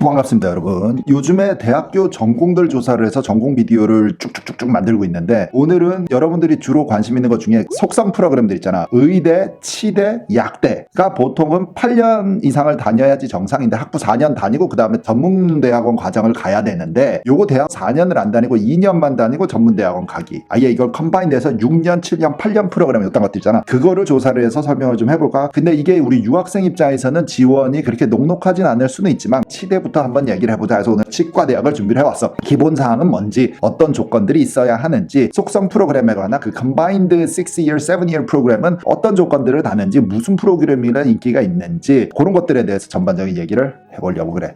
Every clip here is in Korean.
반갑습니다, 여러분. 요즘에 대학교 전공들 조사를 해서 전공 비디오를 쭉쭉쭉쭉 만들고 있는데 오늘은 여러분들이 주로 관심 있는 것 중에 속성 프로그램들 있잖아. 의대, 치대, 약대가 보통은 8년 이상을 다녀야지 정상인데 학부 4년 다니고 그 다음에 전문대학원 과정을 가야 되는데 요거 대학 4년을 안 다니고 2년만 다니고 전문대학원 가기. 아예 이걸 컴바인돼서 6년, 7년, 8년 프로그램 어떤 것들 있잖아. 그거를 조사를 해서 설명을 좀 해볼까? 근데 이게 우리 유학생 입장에서는 지원이 그렇게 녹록하진 않을 수는 있지만 치대부터 한번 얘기를 해보자 해서 오늘 치과 대학을 준비를 해왔어. 기본 사항은 뭔지, 어떤 조건들이 있어야 하는지, 속성 프로그램에 관한 그 combined 6-year, 7-year 프로그램은 어떤 조건들을 다는지, 무슨 프로그램이란 인기가 있는지 그런 것들에 대해서 전반적인 얘기를 해보려고 그래.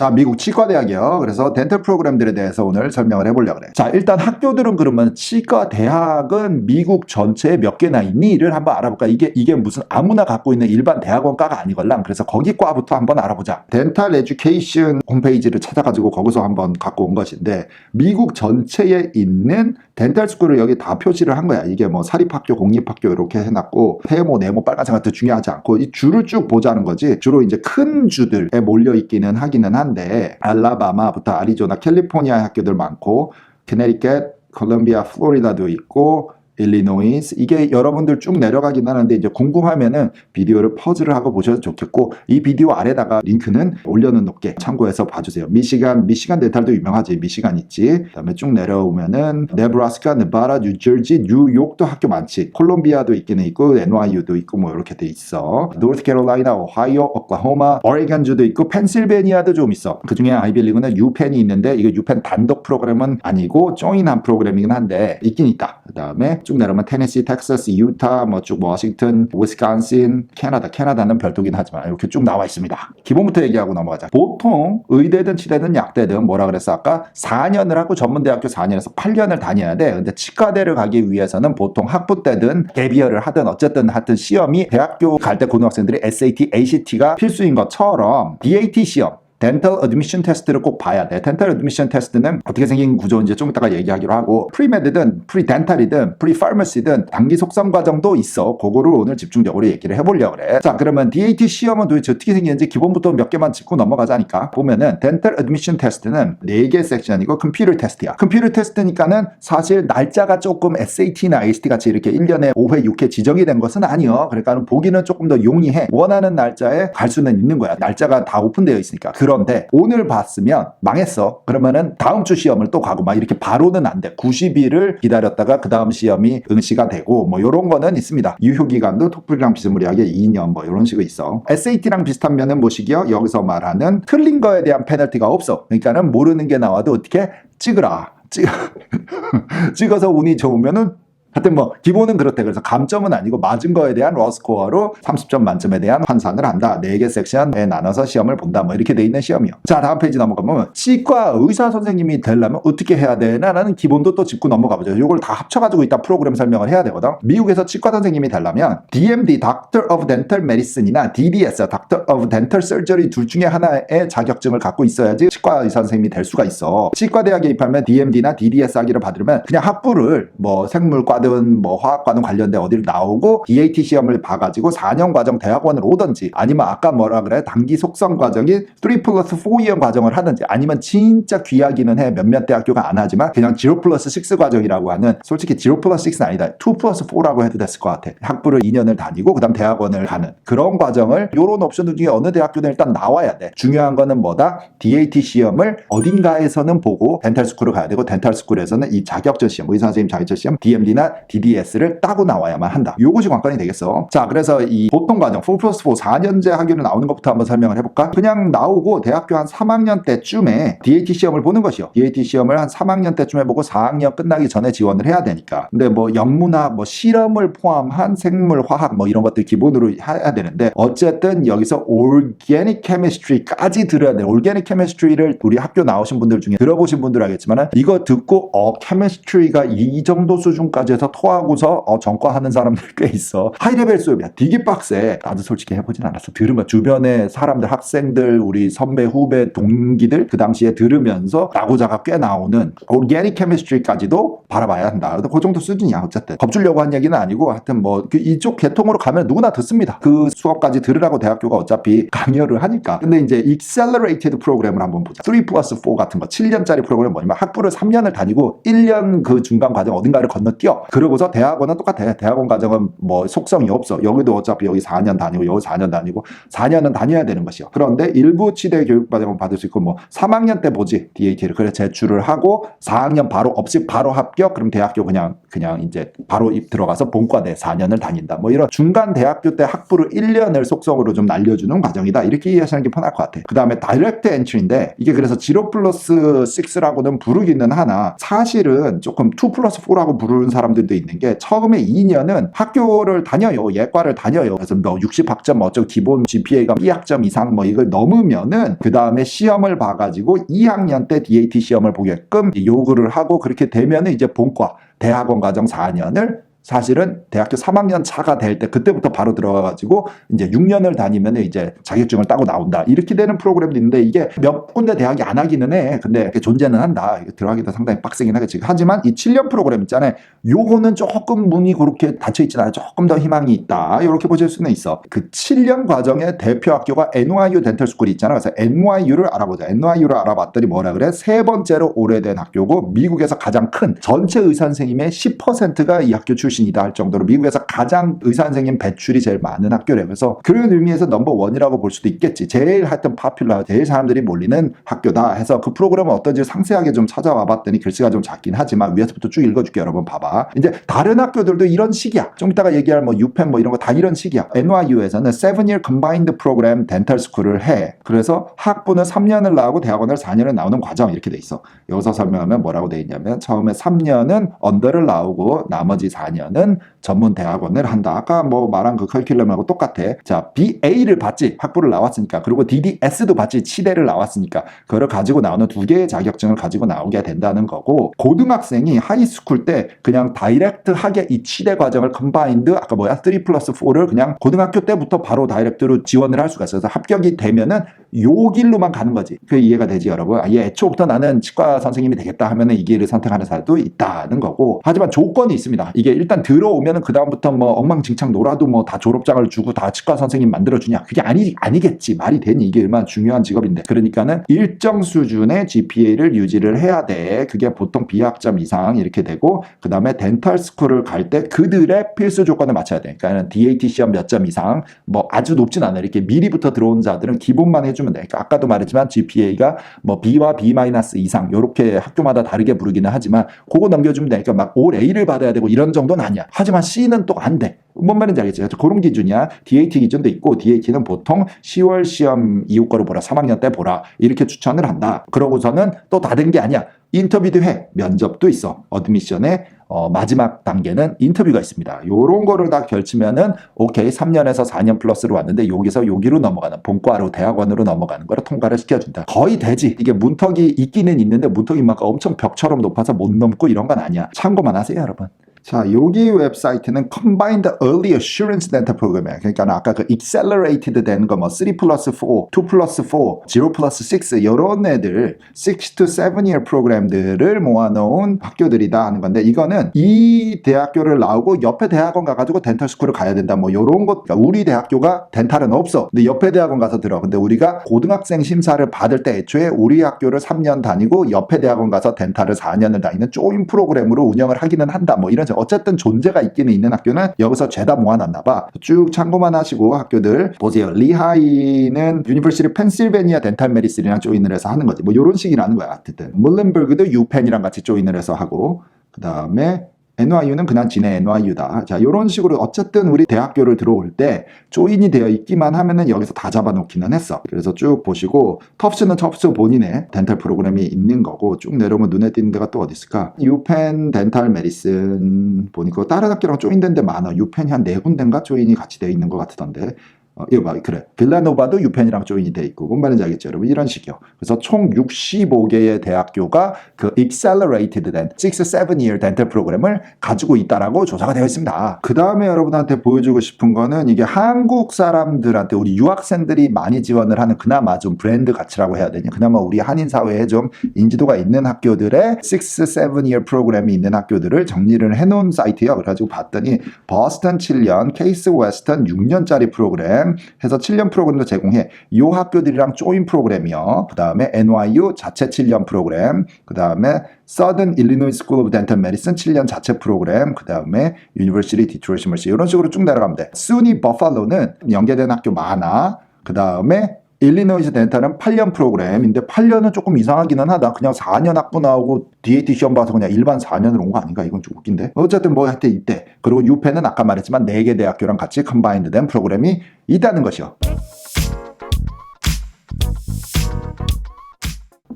자, 미국 치과대학이요. 그래서 덴탈 프로그램들에 대해서 오늘 설명을 해보려고 그래. 자, 일단 학교들은 그러면 치과대학은 미국 전체에 몇 개나 있니?를 한번 알아볼까? 이게, 이게 무슨 아무나 갖고 있는 일반 대학원과가 아니걸랑. 그래서 거기 과부터 한번 알아보자. 덴탈 에듀케이션 홈페이지를 찾아가지고 거기서 한번 갖고 온 것인데, 미국 전체에 있는 덴탈 스쿨을 여기 다 표시를 한 거야. 이게 뭐 사립학교, 공립학교 이렇게 해놨고, 세모, 네모, 빨간색 같은 중요하지 않고, 이 줄을 쭉 보자는 거지. 주로 이제 큰 주들에 몰려있기는 하기는 한 데, 알라바마부터 아리조나, 캘리포니아 학교들 많고, 캐네리켓, 콜롬비아, 플로리다도 있고, 일리노이스 이게 여러분들 쭉 내려가긴 하는데 이제 궁금하면은 비디오를 퍼즈를 하고 보셔도 좋겠고 이 비디오 아래다가 링크는 올려놓은 높게 참고해서 봐주세요. 미시간 미시간 데탈도 유명하지 미시간 있지. 그다음에 쭉 내려오면은 네브라스카, 네바라, 뉴저지, 뉴욕도 학교 많지. 콜롬비아도 있기는 있고 NYU도 있고 뭐 이렇게 돼 있어. 노스캐롤라이나, 오하이오, 오클라호마, 오레곤주도 있고 펜실베니아도 좀 있어. 그 중에 아이빌리그는 유펜이 있는데 이거 유펜 단독 프로그램은 아니고 조인한 프로그램이긴 한데 있긴 있다. 그다음에 쭉 내려오면 테네시, 텍사스, 유타, 뭐 쭉 워싱턴, 위스콘신, 캐나다, 캐나다는 별도긴 하지만 이렇게 쭉 나와 있습니다. 기본부터 얘기하고 넘어가자. 보통 의대든 치대든 약대든 뭐라 그랬어 아까 4년을 하고 전문대학교 4년에서 8년을 다녀야 돼. 근데 치과대를 가기 위해서는 보통 학부 때든 개비어를 하든 어쨌든 하여튼 시험이 대학교 갈 때 고등학생들이 SAT, ACT가 필수인 것처럼 DAT 시험 덴탈 어드미션 테스트를 꼭 봐야 돼. 덴탈 어드미션 테스트는 어떻게 생긴 구조인지 좀 이따가 얘기하기로 하고 프리메드든 프리덴탈이든 프리파머시든 단기 속성 과정도 있어. 그거를 오늘 집중적으로 얘기를 해보려고 그래. 자 그러면 DAT 시험은 도대체 어떻게 생기는지 기본부터 몇 개만 짚고 넘어가자니까 보면은 덴탈 어드미션 테스트는 4개 섹션이고 컴퓨터 테스트야. 컴퓨터 테스트니까는 사실 날짜가 조금 SAT나 ACT 같이 이렇게 1년에 5회 6회 지정이 된 것은 아니요. 그러니까 보기는 조금 더 용이해. 원하는 날짜에 갈 수는 있는 거야. 날짜가 다 오픈되어 있으니까. 그런데 오늘 봤으면 망했어. 그러면은 다음 주 시험을 또 가고 막 이렇게 바로는 안 돼. 90일을 기다렸다가 그 다음 시험이 응시가 되고 뭐 이런 거는 있습니다. 유효 기간도 토플이랑 비스무리하게 2년 뭐 이런 식으로 있어. SAT랑 비슷한 면은 뭐시기요? 여기서 말하는 틀린 거에 대한 페널티가 없어. 그러니까는 모르는 게 나와도 어떻게 찍으라. 찍 찍어서 운이 좋으면은 하여튼 뭐 기본은 그렇대. 그래서 감점은 아니고 맞은 거에 대한 러스코어로 30점 만점에 대한 환산을 한다. 4개 섹션에 나눠서 시험을 본다. 뭐 이렇게 돼 있는 시험이요. 자 다음 페이지 넘어가면 치과 의사 선생님이 되려면 어떻게 해야 되나라는 기본도 또 짚고 넘어가 보죠. 이걸 다 합쳐가지고 이따 프로그램 설명을 해야 되거든. 미국에서 치과 선생님이 되려면 DMD, Doctor of Dental Medicine이나 DDS, Doctor of Dental Surgery 둘 중에 하나의 자격증을 갖고 있어야지 치과 의사 선생님이 될 수가 있어. 치과 대학에 입학하면 DMD나 DDS 학위를 받으면 그냥 학부를 뭐 생물과 과든 뭐 화학과든 관련된 어디를 나오고 DAT 시험을 봐가지고 4년 과정 대학원을 오든지 아니면 아까 뭐라 그래? 단기 속성 과정인 3 플러스 4이어 과정을 하든지 아니면 진짜 귀하기는 해. 몇몇 대학교가 안 하지만 그냥 0 플러스 6 과정이라고 하는 솔직히 0 플러스 6는 아니다. 2 플러스 4라고 해도 됐을 것 같아. 학부를 2년을 다니고 그 다음 대학원을 가는 그런 과정을 요런 옵션들 중에 어느 대학교는 일단 나와야 돼. 중요한 거는 뭐다? DAT 시험을 어딘가에서는 보고 덴탈 스쿨을 가야 되고 덴탈 스쿨에서는 이 자격증 시험 의사 선생님 자격증 시험 DMD나 DDS를 따고 나와야만 한다. 요것이 관건이 되겠어. 자, 그래서 이 보통 과정 4 플러스 4 4년제 학위로 나오는 것부터 한번 설명을 해볼까? 그냥 나오고 대학교 한 3학년 때쯤에 DAT 시험을 보는 것이요. DAT 시험을 한 3학년 때쯤에 보고 4학년 끝나기 전에 지원을 해야 되니까. 근데 뭐 영문학, 뭐 실험을 포함한 생물, 화학 뭐 이런 것들 기본으로 해야 되는데 어쨌든 여기서 organic chemistry까지 들어야 돼. organic chemistry를 우리 학교 나오신 분들 중에 들어보신 분들 알겠지만 이거 듣고 어 chemistry가 이 정도 수준까지 그래서 토하고서 어, 전과 하는 사람들 꽤 있어. 하이레벨 수업이야. 빡세. 나도 솔직히 해보진 않았어. 들으면 주변에 사람들, 학생들, 우리 선배, 후배, 동기들 그 당시에 들으면서 나고자가 꽤 나오는 오르게닉 케미스트리까지도 바라봐야 한다. 그 정도 수준이야. 어쨌든 겁주려고 한 얘기는 아니고 하여튼 뭐 그 이쪽 계통으로 가면 누구나 듣습니다. 그 수업까지 들으라고 대학교가 어차피 강요를 하니까. 근데 이제 accelerated 프로그램을 한번 보자. 3 플러스 4 같은 거 7년짜리 프로그램 뭐냐면 학부를 3년을 다니고 1년 그 중간 과정 어딘가를 건너뛰어. 그러고서 대학원은 똑같아. 대학원 과정은 뭐 속성이 없어. 여기도 어차피 여기 4년 다니고 여기 4년 다니고 4년은 다녀야 되는 것이요. 그런데 일부 치대 교육 과정은 받을 수 있고 뭐 3학년 때 보지 DAT를 그래 제출을 하고 4학년 바로 없이 바로 합격 그럼 대학교 그냥 그냥 이제 바로 입 들어가서 본과대 4년을 다닌다. 뭐 이런 중간 대학교 때 학부를 1년을 속성으로 좀 날려주는 과정이다. 이렇게 이해하시는 게 편할 것 같아. 그 다음에 다이렉트 엔트리인데 이게 그래서 0 플러스 6라고는 부르기는 하나 사실은 조금 2 플러스 4라고 부르는 사람들도 있는 게 처음에 2년은 학교를 다녀요. 예과를 다녀요. 그래서 뭐 60학점 뭐 어쩌고 기본 GPA가 B학점 이상 뭐 이걸 넘으면은 그 다음에 시험을 봐가지고 2학년 때 DAT 시험을 보게끔 요구를 하고 그렇게 되면은 이제 본과 대학원 과정 4년을 사실은 대학교 3학년 차가 될 때 그때부터 바로 들어가가지고 이제 6년을 다니면 이제 자격증을 따고 나온다. 이렇게 되는 프로그램도 있는데 이게 몇 군데 대학이 안 하기는 해. 근데 존재는 한다. 들어가기도 상당히 빡세긴 하겠지. 하지만 이 7년 프로그램 있잖아요 요거는 조금 문이 그렇게 닫혀 있진 않아요. 조금 더 희망이 있다. 이렇게 보실 수는 있어. 그 7년 과정의 대표 학교가 NYU 덴털 스쿨이 있잖아 그래서 NYU를 알아보자. NYU를 알아봤더니 뭐라 그래? 세 번째로 오래된 학교고 미국에서 가장 큰 전체 의사 선생님의 10%가 이 학교 출신이다 할 정도로 미국에서 가장 의사 선생님 배출이 제일 많은 학교래. 그래서 그런 의미에서 넘버 원이라고 볼 수도 있겠지. 제일 하여튼 파퓰러, 제일 사람들이 몰리는 학교다 해서 그 프로그램은 어떤지 상세하게 좀 찾아와 봤더니 글씨가 좀 작긴 하지만 위에서부터 쭉 읽어줄게 여러분 봐봐. 이제 다른 학교들도 이런 식이야. 좀 이따가 얘기할 뭐 유펜 뭐 이런 거 다 이런 식이야. NYU에서는 7-year combined program dental school을 해. 그래서 학부는 3년을 나오고 대학원을 4년을 나오는 과정 이렇게 돼 있어. 여기서 설명하면 뭐라고 돼 있냐면 처음에 3년은 언더를 나오고 나머지 4년은 전문 대학원을 한다. 아까 뭐 말한 그 커리큘럼하고 똑같아. 자, BA를 받지. 학부를 나왔으니까. 그리고 DDS도 받지. 치대를 나왔으니까. 그걸 가지고 나오는 두 개의 자격증을 가지고 나오게 된다는 거고 고등학생이 하이스쿨 때 그냥 다이렉트하게 이 치대 과정을 컴바인드 아까 뭐야? 3 플러스 4를 그냥 고등학교 때부터 바로 다이렉트로 지원을 할 수가 있어서 합격이 되면은 요 길로만 가는 거지. 그 이해가 되지 여러분. 아, 얘 애초부터 나는 치과 선생님이 되겠다 하면은 이 길을 선택하는 사람도 있다는 거고. 하지만 조건이 있습니다. 이게 일단 들어오면은 그 다음부터 뭐 엉망진창 놀아도 뭐 다 졸업장을 주고 다 치과 선생님 만들어 주냐? 그게 아니 아니겠지. 말이 되니 이게 얼마나 중요한 직업인데. 그러니까는 일정 수준의 GPA를 유지를 해야 돼. 그게 보통 B학점 이상 이렇게 되고 그 다음에 덴탈 스쿨을 갈 때 그들의 필수 조건을 맞춰야 돼. 그러니까 DAT 시험 몇 점 이상 뭐 아주 높진 않아. 이렇게 미리부터 들어온 자들은 기본만 해주 면 돼. 그러니까 아까도 말했지만 GPA가 뭐 B와 B 이상 이렇게 학교마다 다르게 부르기는 하지만 그거 넘겨주면 되니까 막올 A를 받아야 되고 이런 정도는 아니야. 하지만 C는 또 안 돼. 뭔 말인지 알겠지? 그런 기준이야. DAT 기준도 있고 DAT는 보통 10월 시험 이후 거를 보라. 3학년 때 보라. 이렇게 추천을 한다. 그러고서는 또 다 된 게 아니야. 인터뷰도 해. 면접도 있어. 어드미션의 어, 마지막 단계는 인터뷰가 있습니다. 요런 거를 다 결치면은 오케이 3년에서 4년 플러스로 왔는데 여기서 여기로 넘어가는 본과로 대학원으로 넘어가는 거를 통과를 시켜준다. 거의 되지. 이게 문턱이 있기는 있는데 문턱이 막 엄청 벽처럼 높아서 못 넘고 이런 건 아니야. 참고만 하세요, 여러분. 자, 여기 웹사이트는 Combined Early Assurance Dental Program이에요. 그러니까 아까 그 Accelerated 된 거 뭐 3 플러스 4, 2 플러스 4, 0 플러스 6 이런 애들 6 to 7 year 프로그램들을 모아놓은 학교들이다 하는 건데 이거는 이 대학교를 나오고 옆에 대학원 가가지고 덴탈 스쿨을 가야 된다 뭐 이런 것 그러니까 우리 대학교가 덴탈은 없어. 근데 옆에 대학원 가서 들어. 근데 우리가 고등학생 심사를 받을 때 애초에 우리 학교를 3년 다니고 옆에 대학원 가서 덴탈을 4년을 다니는 조인 프로그램으로 운영을 하기는 한다. 뭐 이런 어쨌든 존재가 있기는 있는 학교는 여기서 죄다 모아놨나 봐. 쭉 참고만 하시고 학교들 보세요. 리하이는 유니버시티 펜실베니아 덴탈 메디슨이랑 조인을 해서 하는 거지. 뭐 이런 식이라는 거야. 어쨌든 물렌버그도 유펜이랑 같이 조인을 해서 하고 그 다음에 NYU는 그냥 지네 NYU다. 자, 이런 식으로 어쨌든 우리 대학교를 들어올 때 조인이 되어 있기만 하면은 여기서 다 잡아놓기는 했어. 그래서 쭉 보시고 터프스는 터프스 본인의 덴탈 프로그램이 있는 거고 쭉 내려오면 눈에 띄는 데가 또 어디 있을까? 유펜 덴탈 메디슨 보니까 다른 학교랑 조인된 데 많아. 유펜이 한 네 군데인가 조인이 같이 되어 있는 것 같던데. 어, 이거 봐, 그래. 빌라노바도 유펜이랑 조인이 돼 있고, 뭔 말인지 알겠죠, 여러분? 이런 식이요. 그래서 총 65개의 대학교가 그 accelerated 된 6, 7year dental 프로그램을 가지고 있다라고 조사가 되어 있습니다. 그 다음에 여러분한테 보여주고 싶은 거는 이게 한국 사람들한테 우리 유학생들이 많이 지원을 하는 그나마 좀 브랜드 가치라고 해야 되냐. 그나마 우리 한인 사회에 좀 인지도가 있는 학교들의 6, 7year 프로그램이 있는 학교들을 정리를 해 놓은 사이트예요. 그래 가지고 봤더니 버스턴 7년, 케이스 웨스턴 6년짜리 프로그램 해서 7년 프로그램도 제공해. 이 학교들이랑 조인 프로그램이요. 그 다음에 NYU 자체 7년 프로그램. 그 다음에 Southern Illinois School of Dental Medicine 7년 자체 프로그램. 그 다음에 University Detroit Mercy 이런 식으로 쭉 내려가면 돼. SUNY 버팔로는 연계된 학교 많아. 그 다음에 일리노이즈 덴탈은 8년 프로그램인데 8년은 조금 이상하기는 하다. 그냥 4년 학부 나오고 DAT 시험 봐서 그냥 일반 4년으로 온 거 아닌가? 이건 좀 웃긴데. 어쨌든 뭐 하여튼 이때. 그리고 유펜은 아까 말했지만 4개 대학교랑 같이 컴바인드 된 프로그램이 있다는 것이요.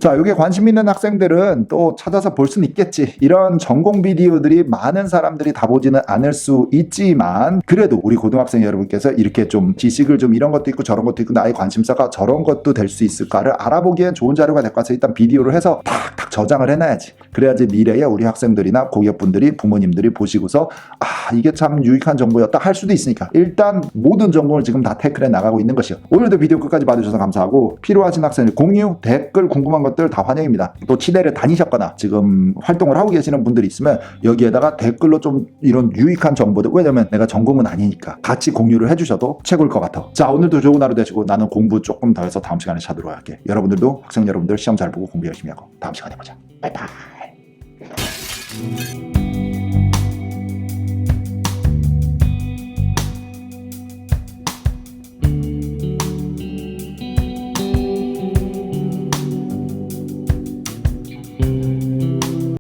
자, 여기에 관심 있는 학생들은 또 찾아서 볼 수는 있겠지. 이런 전공 비디오들이 많은 사람들이 다 보지는 않을 수 있지만, 그래도 우리 고등학생 여러분께서 이렇게 좀 지식을 좀 이런 것도 있고 저런 것도 있고 나의 관심사가 저런 것도 될 수 있을까를 알아보기엔 좋은 자료가 될 것 같아서 일단 비디오를 해서 탁탁 저장을 해놔야지. 그래야지 미래에 우리 학생들이나 고객분들이 부모님들이 보시고서 아, 이게 참 유익한 정보였다 할 수도 있으니까 일단 모든 정보를 지금 다 태클해 나가고 있는 것이요. 오늘도 비디오 끝까지 봐주셔서 감사하고 필요하신 학생들 공유, 댓글, 궁금한 것들 다 환영입니다. 또 치대를 다니셨거나 지금 활동을 하고 계시는 분들이 있으면 여기에다가 댓글로 좀 이런 유익한 정보들 왜냐면 내가 전공은 아니니까 같이 공유를 해주셔도 최고일 것 같아. 자 오늘도 좋은 하루 되시고 나는 공부 조금 더 해서 다음 시간에 찾도록 할게. 여러분들도 학생 여러분들 시험 잘 보고 공부 열심히 하고 다음 시간에 보자. 바이바이.